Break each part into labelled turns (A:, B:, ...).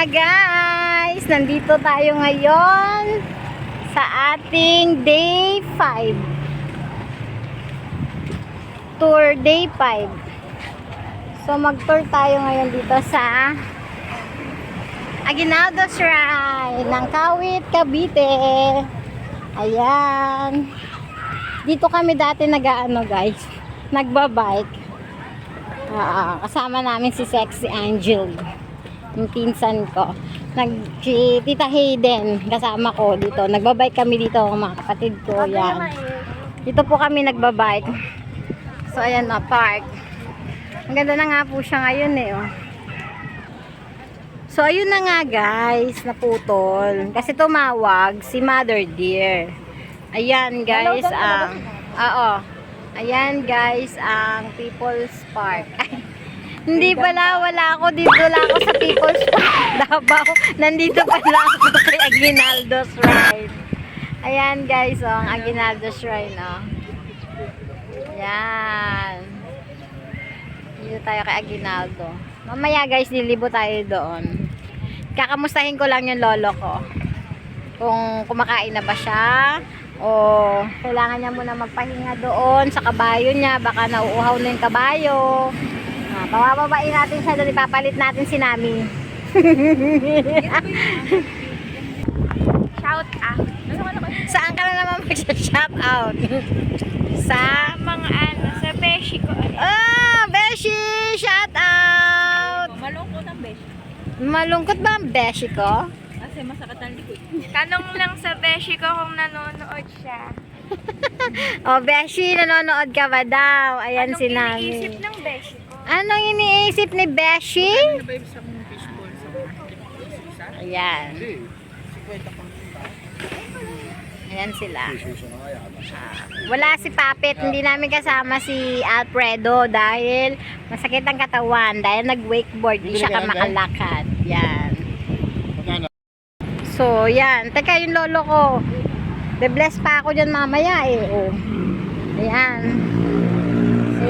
A: nga guys, nandito tayo ngayon sa ating day 5. Tour day 5. So mag-tour tayo ngayon dito sa Aguinaldo Shrine ng Kawit, Cavite. Ayan. Dito kami dati nag-ano guys, nagbabike. Ah, kasama namin si Sexy Angel. Yung pinsan ko. Nag, si Tita Hayden, kasama ko dito. Nagbabike kami dito, mga kapatid ko. Yan. Dito po kami nagbabike. So, ayan na, park. Ang ganda na nga po siya ngayon eh, oh. So, ayun na nga guys, naputol. Kasi tumawag si Mother Dear. Ayan guys, ang... oo. Ayan guys, ang People's Park. Ay, hindi pala, wala ako. Dito lang ako sa People's Park. Davao. Nandito pala ako kay Aguinaldo Shrine. Ayan guys, oh, ang Aguinaldo Shrine, oh. Ayan. Dito tayo kay Aguinaldo. Mamaya guys, lilibo tayo doon. Kakamustahin ko lang yung lolo ko. Kung kumakain na ba siya. O kailangan niya muna magpahinga doon sa kabayo niya. Baka nauuhaw na yung kabayo. Ah, pabababain natin siya doon. Ipapalit natin si Nami.
B: Shout out.
A: Saan ka na naman mag-shout out? sa
B: Mga ano, sa beshi ko.
A: Ah, Beshi! Shout out!
B: Malungkot ang beshi.
A: Malungkot ba ang Beshi ko?
B: Kasi masakit ang likod. Tanong lang sa beshi ko kung nanonood siya.
A: Oh, Beshi, nanonood ka ba daw? Ayan
B: Anong
A: si
B: iniisip
A: Nami.
B: ng beshi?
A: Anong iniisip ni Beshi? Ayan. Ayan sila. Ah, wala si Papit. Hindi namin kasama si Alfredo dahil masakit ang katawan. Dahil nag-wakeboard. Hindi siya ka makalakad. Yan. So, yan. Teka, yung lolo ko. Be-bless pa ako dyan mamaya eh. Oh. Ayan.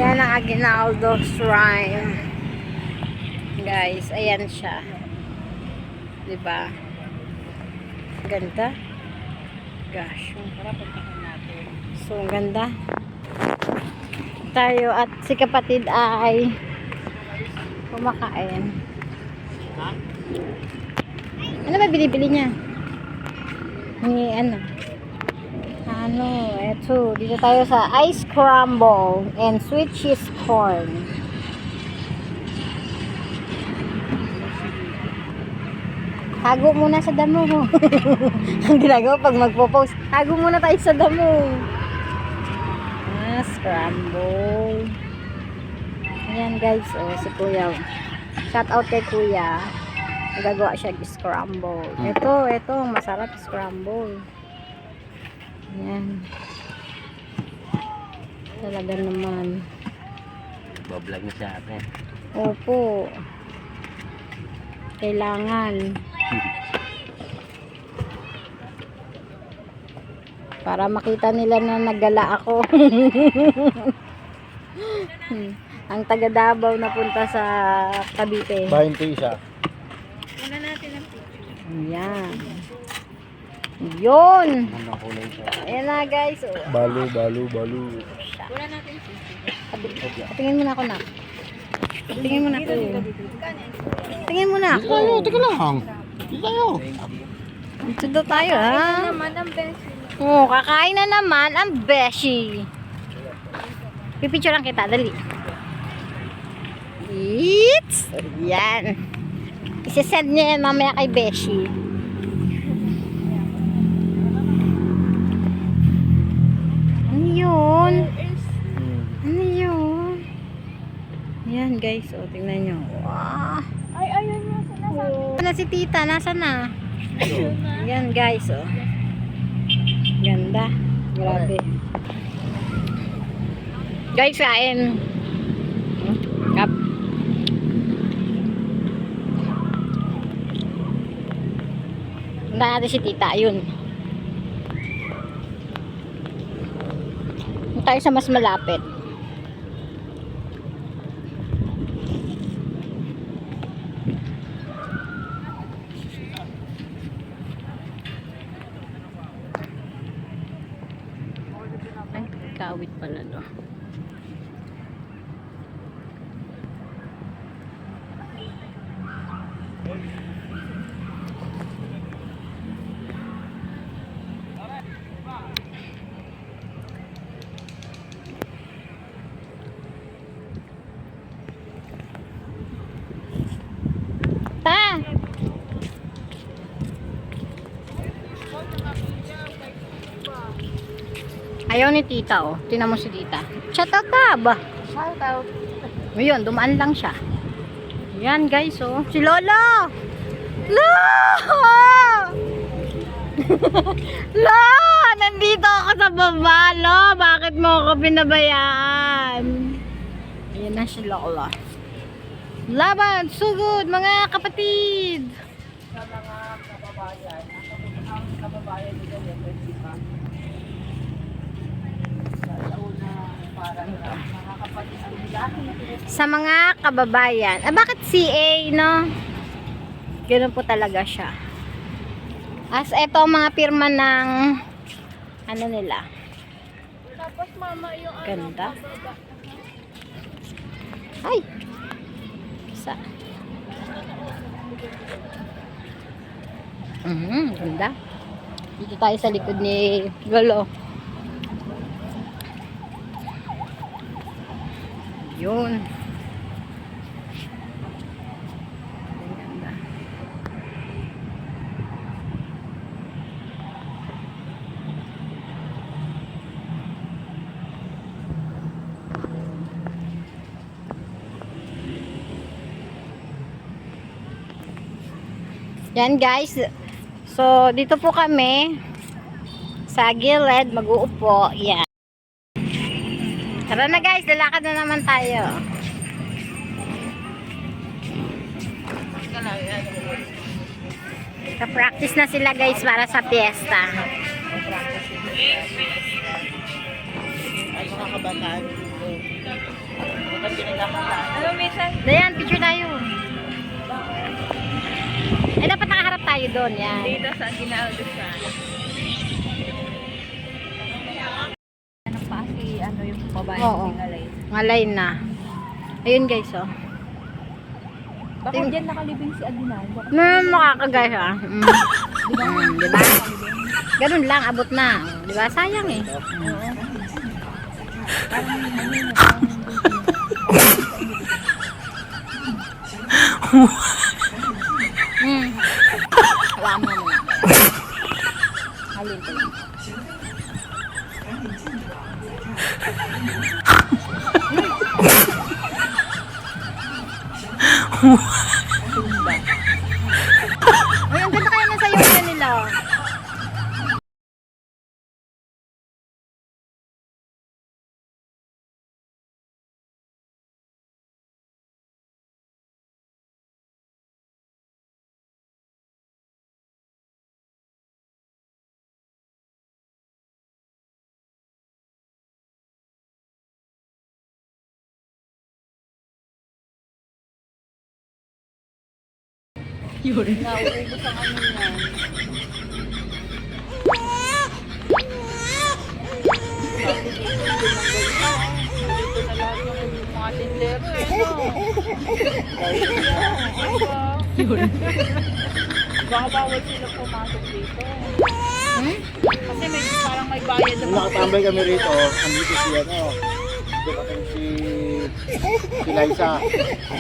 A: Ayan ang Aguinaldo Shrine. Guys, ayan siya. 'Di ba? Ganda. Gosh. So, ang ganda. Tayo at si kapatid ay kumakain. Ano ba binibili niya? Ni ano? Ano, eto. Dito tayo sa ice crumble and sweet cheese corn. Hago muna sa damo. Ang ginagawa pag magpo-post, hago muna tayo sa damo. Ah, scramble. Ayan guys, oh, si Kuya. Shout out kay Kuya. Nagagawa siya scramble. Ito, ito, masarap scramble. Ayan. Talaga naman.
C: Bablog na sa atin.
A: Opo. Kailangan. Para makita nila na naggala ako. Ang taga Davao na punta sa Cavite.
C: Bahin ko isa.
B: Una natin ang picture.
A: Ayan. Yun. Ayan na guys. Oh.
C: Balu, balu, balu.
B: Una natin.
A: Tingin mo na ako na. Tingin mo na ako. Tingin mo na ako.
C: Tayo, teka lang. Di tayo.
A: Dito daw tayo ha.
B: Naman ang beshi?
A: Oh, kakain na naman ang beshi. Pipicture lang kita, dali. Eats! Yan. Isisend niya yan mamaya kay Beshi. Yun? Ano yun? Yan guys, oh, tingnan nyo. Wow.
B: Ay, ayun yung sinasabi.
A: Na si tita, nasa na? Yan guys, oh. Ganda. Grabe. Guys, kain. Kap. Punta natin si tita, yun. tayo sa mas malapit. Ay, kawit pala to. Ayaw ni tita, oh. Tingnan mo si tita. Shout out ka ba?
B: Shout out.
A: Ngayon, dumaan lang siya. Yan, guys, oh. Si Lola! Lola! Lo! Nandito ako sa baba, Lo! Bakit mo ako binabayaan? Ayan na si Lola. Laban! Sugod, mga kapatid! Sa mga kababayan. Ah, bakit CA, no? Ganun po talaga siya. As ang mga pirma ng ano nila.
B: Tapos mama yung ano,
A: Ganda. Ay! Isa. Mhm, ganda. Dito tayo sa likod ni Lolo. Yun. Yan guys. So, dito po kami sa gilid, mag-uupo. Yan. Tara na guys, lalakad na naman tayo. Ka-practice na sila guys para sa piyesta.
B: Ano minsan?
A: Dayan, picture tayo. Eh, dapat nakaharap tayo doon. Yan.
B: Dito sa Ginaldo sa yung babae
A: Oo. Ngalay na. Ayun guys, oh.
B: Baka
A: Ting-
B: dyan nakalibing si Aguinaldo.
A: Mm, makakagay ha. Mm. Mm, di ba? Ganun lang, abot na. Di ba? Sayang eh. Mm. Nauubos ang ano yan.
B: Mga tindero eh. Baka bawal sila pumasok dito. Kasi may parang may bayad
C: Nung nakatambay kami rito, andito si ano, dumating si si Liza,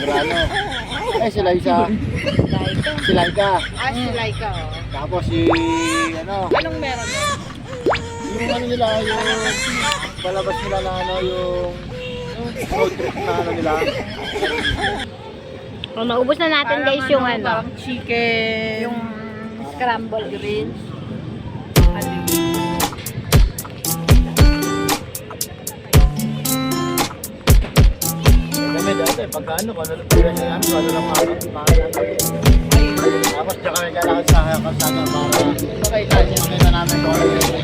C: Grano. Eh, si Liza, si Laika.
B: Ah, si Laika oh.
C: Tapos si, ano,
B: Anong meron yun?
C: yung ano nila, yung palabas nila na ano, yung road trip na ano nila.
A: O, naubos na natin guys yung ano,
B: parang chicken.
A: yung scramble greens.
C: Kami dati, pagka ano, kung ano pira siya namin, kung ano lang namin. Tapos tsaka may kailangan sa kalsada para makita niya kita namin kung ano yung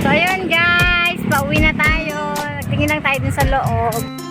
A: So, ayun guys, pauwi na tayo. Tingin lang tayo dun sa loob.